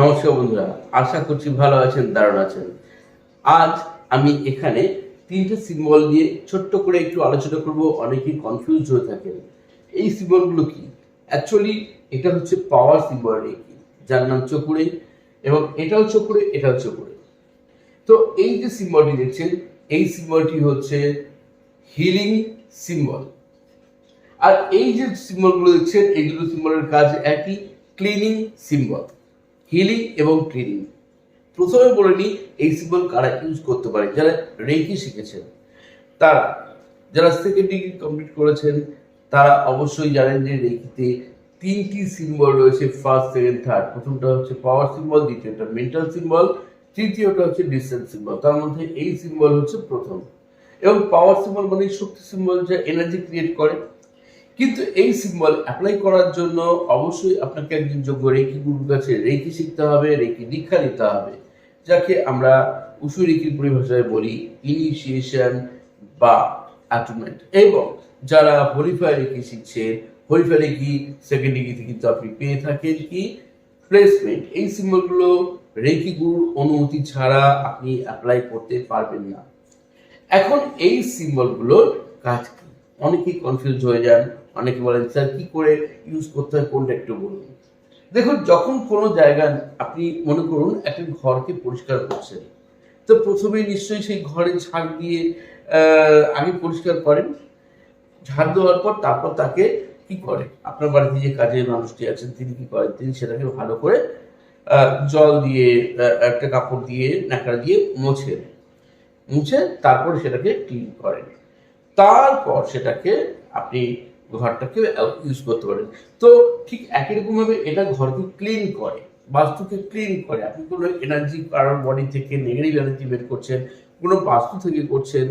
নমস্কার বন্ধুরা, আশা করছি ভালো আছেন, দারুণ আছেন। আজ আমি এখানে তিনটে সিম্বল দিয়ে ছোট্ট করে একটু আলোচনা করব, অনেকেই কনফিউজ হয়ে থাকেন। এই সিম্বলগুলো কি? অ্যাকচুয়ালি এটা হচ্ছে পাওয়ার সিম্বল রেকি যার নাম চকুরে এবং এটাও চকুরে এটাও চকুরে তো এই যে সিম্বলটি দেখছেন, এই সিম্বলটি হচ্ছে হিলিং সিম্বল আর এই যে সিম্বলগুলো দেখছেন এই দুটো সিম্বলের কাজ একই ক্লিনিং সিম্বল হিলিং এবং ক্লিনিং প্রথমে বলে নিই, এই সিম্বল কারা ইউজ করতে পারে, যারা রেকি শিখেছেন। তারা, যারা সেকেন্ড ডিগ্রি কমপ্লিট করেছেন, তারা অবশ্যই জানেন যে রেকিতে তিনটি সিম্বল রয়েছে ফার্স্ট সেকেন্ড থার্ড প্রথমটা হচ্ছে পাওয়ার সিম্বল দ্বিতীয়টা মেন্টাল সিম্বল তৃতীয়টা হচ্ছে ডিস্টেন্স সিম্বল তার মধ্যে এই সিম্বল হচ্ছে প্রথম। এবং পাওয়ার সিম্বল মানে শক্তি সিম্বল যা এনার্জি ক্রিয়েট করে। কিন্তু এই সিম্বল অ্যাপ্লাই করার জন্য অবশ্যই আপনাকে একজন যোগ্য রেকি গুরুর কাছে রেকি শিখতে হবে রেকি দীক্ষা নিতে হবে। যাকে আমরা উসু রেকির পরিভাষায় বলি ইনিশিয়েশন বা অ্যাটুমেন্ট এবং যারা হরিফাই রেকি শিখছেন হরিফাই রেকি সেকেন্ড ডিগ্রিতে কিন্তু আপনি পেয়ে থাকেন কি? প্লেসমেন্ট এই সিম্বলগুলো রেকি গুরুর অনুমতি ছাড়া আপনি অ্যাপ্লাই করতে পারবেন না। এখন এই সিম্বলগুলোর কাজ কি? অনেকেই কনফিউজ হয়ে যান। অনেকে বলেন, স্যার, কি করে ইউজ করতে হয় কোনটা একটু বলুন? দেখুন, যখন কোনো জায়গায় আপনি মনে করুন একটা ঘরকে পরিষ্কার করছেন, তো প্রথমে নিশ্চয়ই সেই ঘরে ঝাড় দিয়ে আগে পরিষ্কার করেন। ঝাড় দেওয়ার পর তারপর তাকে কি করে? আপনার বাড়িতে যে কাজের মানুষটি আছেন, তিনি কি করেন? তিনি সেটাকে ভালো করে জল দিয়ে একটা কাপড় দিয়ে, ন্যাকড়া দিয়ে মোছেন মুছে তারপরে সেটাকে ক্লিন করেন। তারপর সেটাকে আপনি ঘরটাকে ইউজ করতে পারেন। তো ঠিক একই রকম ভাবে এটা ঘরকে ক্লিন করে, বাস্তুকে ক্লিন করে। আপনি কোনো এনার্জি কারোর বডি থেকে নেগেটিভ এনার্জি বের করছেন, কোনো বাস্তু থেকে করছেন,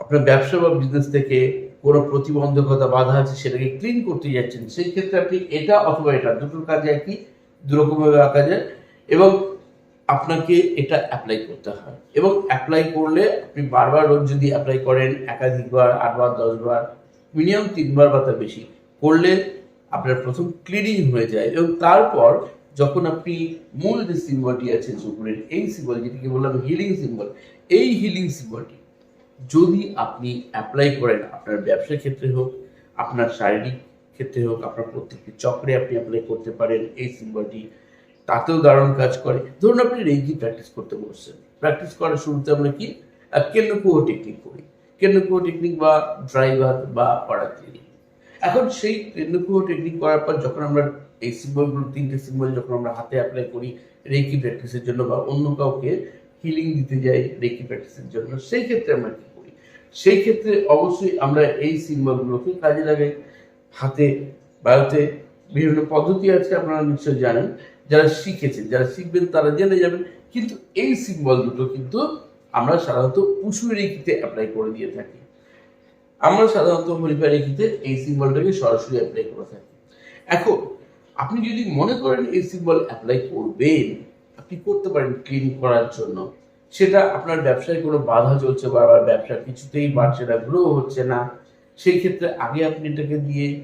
আপনার ব্যবসা বা বিজনেস থেকে কোনো প্রতিবন্ধকতা বাধা আছে, সেটাকে ক্লিন করতে যাচ্ছেন, সেই ক্ষেত্রে আপনি এটা অথবা এটা দুটোর কাজে একই, দুরকমভাবে আঁকা যায় এবং আপনাকে এটা অ্যাপ্লাই করতে হয়। এবং অ্যাপ্লাই করলে আপনি বারবার রোজ যদি অ্যাপ্লাই করেন, একাধিকবার, আটবার, দশবার মিনিমাম তিনবার বা তার বেশি করলে আপনার প্রথম ক্লিনিং হয়ে যায় এবং তারপর যখন আপনি মূল যে সিম্বলটি আছে চুকুরের এই সিম্বল যেটিকে বললাম হিলিং সিম্বল এই হিলিং সিম্বলটি যদি আপনি অ্যাপ্লাই করেন আপনার ব্যবসার ক্ষেত্রে হোক, আপনার শারীরিক ক্ষেত্রে হোক, আপনার প্রত্যেকটি চক্রে আপনি অ্যাপ্লাই করতে পারেন, এই সিম্বলটি তাতেও দারুণ কাজ করে। ধরুন আপনি রেঞ্জি প্র্যাকটিস করতে বসছেন। প্র্যাকটিস করার শুরুতে আমরা কি? কেন্দ্রকুহ টেকনিক করি। কেন্দ্রকুহ টেকনিক বা ড্রাইভার বা পড়াতে এখন সেই কেন্দ্রকুহ টেকনিক করার পর যখন আমরা এই সিম্বলগুলো তিনটে সিম্বল যখন আমরা হাতে অ্যাপ্লাই করি রেকি প্র্যাকটিসের জন্য বা অন্য কাউকে হিলিং দিতে যাই রেকি প্র্যাকটিসের জন্য, সেই ক্ষেত্রে আমরা কি করি? সেই ক্ষেত্রে অবশ্যই আমরা এই সিম্বলগুলোকে কাজে লাগাই। হাতে, বায়ুতে বিভিন্ন পদ্ধতি আছে, আপনারা নিশ্চয়ই জানেন। যারা শিখেছেন, যারা শিখবেন তারা জেনে যাবেন। কিন্তু এই সিম্বল দুটো কিন্তু আমরা সাধারণত উঁচু রেখিতে অ্যাপ্লাই করে দিয়ে থাকি। আমরা সাধারণত হরিফা রেখিতে এই সিম্বলটাকে সরাসরি অ্যাপ্লাই করে থাকি। এখন, আপনি যদি মনে করেন এই সিম্বল অ্যাপ্লাই করবেন, আপনি করতে পারেন ক্লিন করার জন্য। সেটা আপনার ব্যবসায় কোনো বাধা চলছে বারবার ব্যবসা কিছুতেই বাড়ছে না, গ্রো হচ্ছে না। সেই ক্ষেত্রে আগে আপনি এটাকে দিয়ে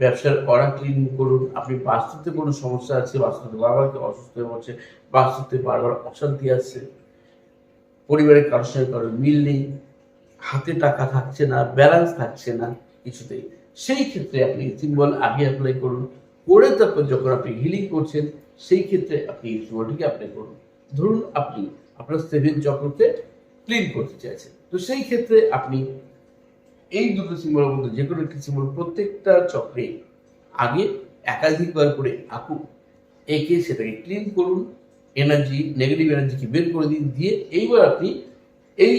ব্যবসার করা ক্লিন করুন। আপনি বাস্তুতে কোনো সমস্যা আছে, বাস্তুতে বারবার অসুস্থ হয়ে পড়ছে, বাস্তুতে বারবার অশান্তি আসছে। পরিবারের কারোর সঙ্গে কারোর মিল নেই, হাতে টাকা থাকছে না ব্যালেন্স থাকছে না, কিছুতেই। সেই ক্ষেত্রে আপনি সিম্বল আগে অ্যাপ্লাই করুন, করে তারপর যখন আপনি হিলিং করছেন, সেই ক্ষেত্রে আপনি এই সিম্বলটিকে অ্যাপ্লাই করুন। ধরুন আপনি আপনার সেভেন চক্রকে ক্লিন করতে চাইছেন। তো সেই ক্ষেত্রে আপনি এই দুটো সিম্বলের মধ্যে যে কোনো একটি সিম্বল প্রত্যেকটা চক্রে আগে একাধিকবার করে আঁকুন। এঁকে সেটাকে ক্লিন করুন এনার্জি নেগেটিভ এনার্জিকে বের করে দিন দিয়ে এইবার আপনি এই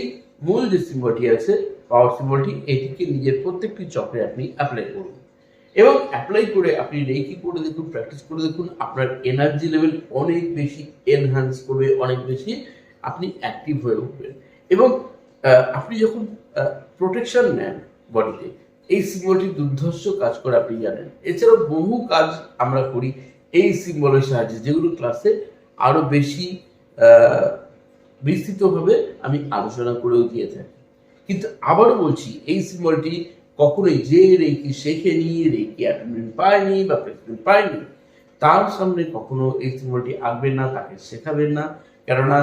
মূল যে সিম্বলটি আছে পাওয়ার সিম্বলটি এটিকে নিজের প্রত্যেকটি চক্রে আপনি অ্যাপ্লাই করুন। এবং অ্যাপ্লাই করে আপনি রেকি করে দেখুন প্র্যাকটিস করে দেখুন, আপনার এনার্জি লেভেল অনেক বেশি এনহান্স করবে, অনেক বেশি আপনি অ্যাক্টিভ হয়ে উঠবেন। এবং আপনি যখন প্রোটেকশন নেন বডিতে এই সিম্বলটি দুর্ধর্ষ কাজ করে, আপনি জানেন। এছাড়াও বহু কাজ আমরা করি এই সিম্বলের সাহায্যে, যেগুলো ক্লাসে আরও বেশি বিস্তৃতভাবে আমি আলোচনা করেও দিয়ে থাকি। কিন্তু আবারও বলছি, এই সিম্বলটি কখনোই যে রেকি শেখেনি রেকি অ্যাটেন্ডেন্ট পায়নি বা প্লেসমেন্ট পায়নি, তার সামনে কখনো এই সিম্বলটি আঁকবেন না, তাকে শেখাবেন না। কেননা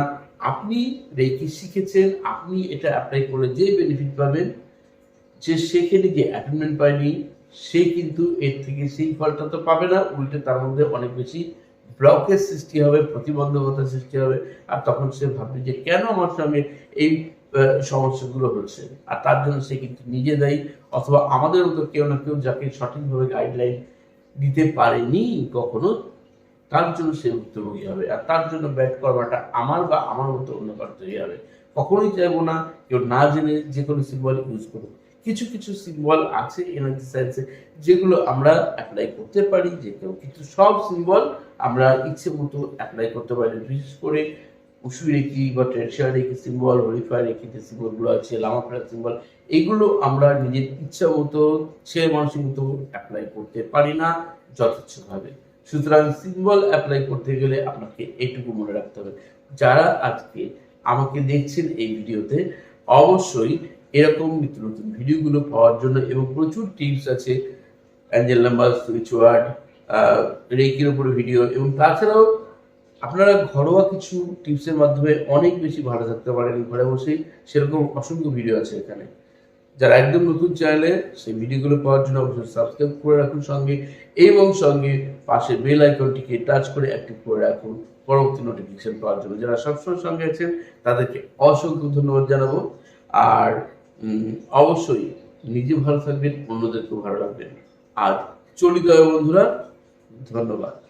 আপনি রেকি শিখেছেন, আপনি এটা অ্যাপ্লাই করলে যে বেনিফিট পাবেন, যে শেখেনি যে অ্যাটেন্ডমেন্ট পায়নি, সে কিন্তু এর থেকে সেই ফলটা তো পাবে না, উল্টে তার মধ্যে অনেক বেশি ব্লকের সৃষ্টি হবে প্রতিবন্ধকতা সৃষ্টি হবে, আর তখন সে ভাববে যে কেন আমার সঙ্গে এই সমস্যাগুলো হচ্ছে? আর তার জন্য সে কিন্তু নিজে দায়ী, অথবা আমাদের মতো কেউ না কেউ যাকে সঠিকভাবে গাইডলাইন দিতে পারেনি কখনো, তার জন্য সে ভুক্তভোগী হবে। আর তার জন্য ব্যাট করবাটা আমার বা আমার মতো অন্য কারও তৈরি হবে। কখনোই চাইব না কেউ না জেনে যে কোনো সিম্বল ইউজ করুক। কিছু কিছু সিম্বল আছে এনার্জি সায়েন্সে যেগুলো আমরা অ্যাপ্লাই করতে পারি, যে কেউ কিন্তু সব সিম্বল আমরা ইচ্ছে মতো অ্যাপ্লাই করতে পারি। বিশেষ করে উসু রেখি বা ট্রেডশিয়ার রেখি সিম্বল হরিফাই রেখি যে সিম্বলগুলো আছে, লামাফেরার সিম্বল এগুলো আমরা নিজের ইচ্ছা মতো ছেলে মানুষের মতো অ্যাপ্লাই করতে পারি না যথেচ্ছভাবে। সুতরাং সিম্বল অ্যাপ্লাই করতে গেলে আপনাকে এইটুকু মনে রাখতে হবে। যারা আজকে আমাকে দেখছেন এই ভিডিওতে অবশ্যই এরকম নিত্য নতুন ভিডিওগুলো পাওয়ার জন্য এবং প্রচুর টিপস আছে, অ্যাঞ্জেল নাম্বার, সুইচ ওয়ার্ড রেকির উপরে ভিডিও এবং তাছাড়াও আপনারা ঘরোয়া কিছু টিপসের মাধ্যমে অনেক বেশি ভালো থাকতে পারেন ঘরে বসেই। সেরকম অসংখ্য ভিডিও আছে এখানে। যারা একদম নতুন চ্যানেলে সেই ভিডিওগুলো পাওয়ার জন্য অবশ্যই সাবস্ক্রাইব করে রাখুন সঙ্গে এবং সঙ্গে পাশে বেল আইকনটিকে টাচ করে অ্যাক্টিভ করে রাখুন পরবর্তী নোটিফিকেশন পাওয়ার জন্য। যারা সবসময় সঙ্গে আছেন তাদেরকে অসংখ্য ধন্যবাদ জানাব। আর অবশ্যই নিজে ভালো থাকবেন অন্যদেরকেও ভালো রাখবেন। আর চলিত বন্ধুরা ধন্যবাদ।